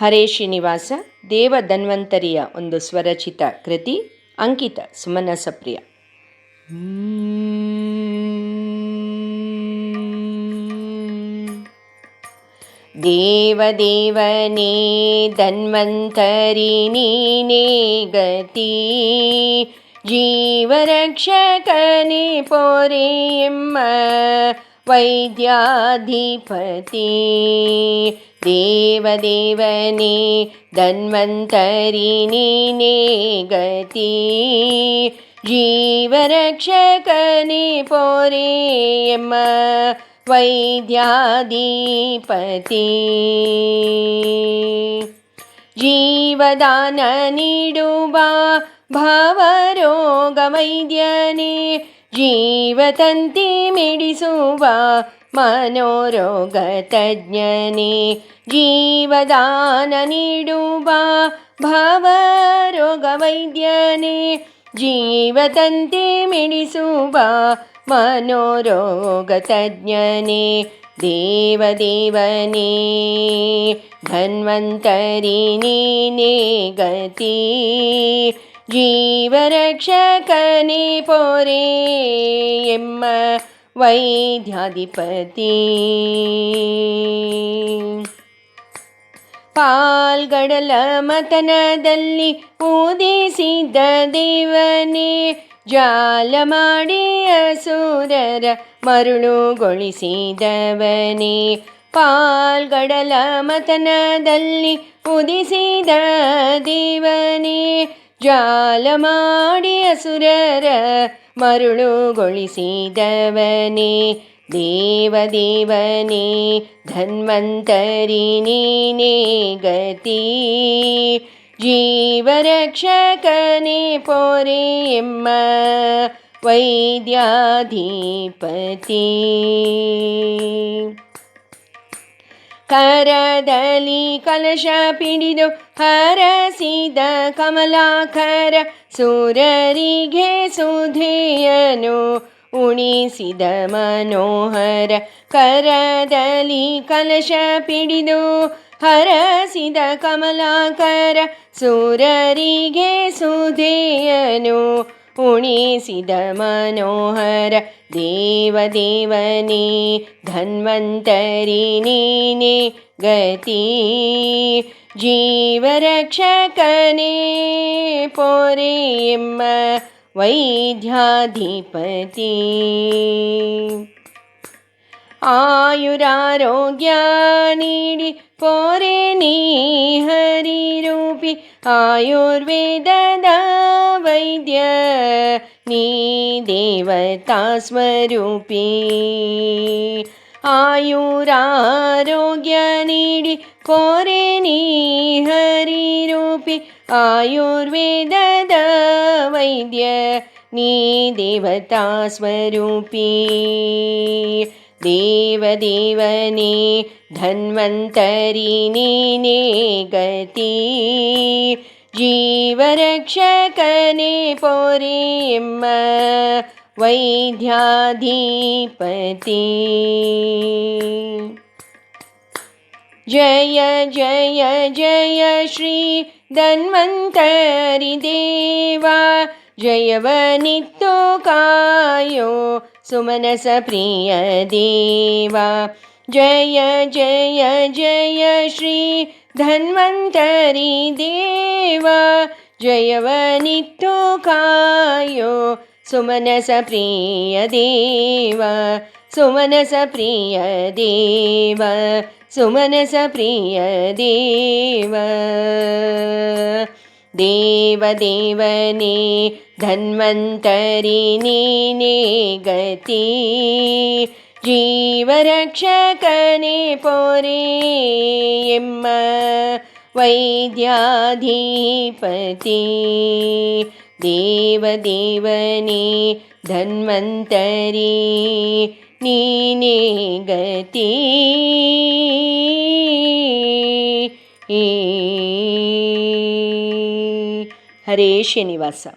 ಹರೇ ಶ್ರೀನಿವಾಸ ದೇವ ಧನ್ವಂತರಿಯ ಒಂದು ಸ್ವರಚಿತ ಕೃತಿ, ಅಂಕಿತ ಸುಮನಸ ಪ್ರಿಯ ದೇವದೇವನೇ ಧನ್ವಂತರಿ ನೀನೇ ಗತಿ ಜೀವರಕ್ಷಕನೇ ಪೋರೆ ಎಮ್ಮ वैद्याधिपति। देवदेवने धन्वन्तरिणि ने गति जीवरक्षकणि पोरेम वैद्याधिपति। जीवदाननिडुवा ಭಾವರೋಗವೈದ್ಯನೇ ಜೀವತಂತಿ ಮಿಡಿಸುವ ಮನೋರೋಗ ತಜ್ಞನೇ ಜೀವದಾನ ನೀಡುವ ಭಾವರೋಗ ವೈದ್ಯನೇ ಜೀವತಂತಿ ಮಿಡಿಸುವ ಮನೋರೋಗ ತಜ್ಞನೇ ದೇವದೇವನೇ ಧನ್ವಂತರಿ ನೀನೇ ಗತಿ ಜೀವರಕ್ಷಕನೇ ಪೋರೆ ಎಮ್ಮ ವೈದ್ಯಾಧಿಪತಿ. ಪಾಲ್ಗಡಲ ಮತನದಲ್ಲಿ ಊದಿಸಿದ್ದ ದೇವನೇ, ಜಾಲ ಮಾಡಿ ಅಸುರರ ಮರುಳುಗೊಳಿಸಿದವನೇ. ಪಾಲ್ಗಡಲ ಮತನದಲ್ಲಿ ಉದಿಸಿದ ದೇವನೇ ಜಾಲ ಮಾಡಿ ಅಸುರರ ಮರುಳುಗೊಳಿಸಿದವನೇ ದೇವದೇವನೇ ಧನ್ವಂತರಿ ನೀನೇ ಗತಿ ಜೀವರಕ್ಷಕನೇ ಪೋರೆ ಎಮ್ಮ ವೈದ್ಯಾಧಿಪತಿ ಕರದಲ್ಲಿ ಕಲಶ ಪಿಡಿದು ಹರಸಿದ ಕಮಲಾಕರ ಸೂರರಿಗೆ ಸುಧೆಯನು ಉಣಿಸಿದ ಮನೋಹರ ಕರದಲ್ಲಿ ಕಲಶ ಪಿಡಿದು ಹರಸಿದ ಕಮಲಾಕರ ಸೂರರಿಗೆ ಸುಧೆಯನು पु मनोहर देवदेवनि धन्वन्तरिणी गति जीवरक्षकने पोरेम्म वैद्याधिपति। ആയുരാരോഗ്യാണീടി പോരണീ ഹരിരൂപി. ആയുർവേദ വൈദ്യ നീ ദേവതാസ്വരൂപി. ആയുരാരോഗ്യ നീടി പോരണീ ഹരിരൂപി. ആയുർവേദ വൈദ്യ നീ ദേവതാസ്വരൂപി. देवदेवने धन्वन्तरिणि जीवरक्षकने जीवरक्षकणिपुरिम्म वैद्याधिपति। जय जय जय श्री धन्वन्तरिदेवा। जयवनि तोकायो सुमनस प्रिय देवा। जय जय जय श्री धन्वन्तरिदेवा जयवनीतुकायो सुमनस प्रियदेवा सुमनस प्रियदेवा सुमनस प्रियदेवा देवदेवने धन्वन्तरिणीने गति। जीवरक्षकने पोरे यम् वैद्याधिपति। देवदेवने धन्वन्तरिणे गति। ಹರೇ ಶ್ರೀನಿವಾಸ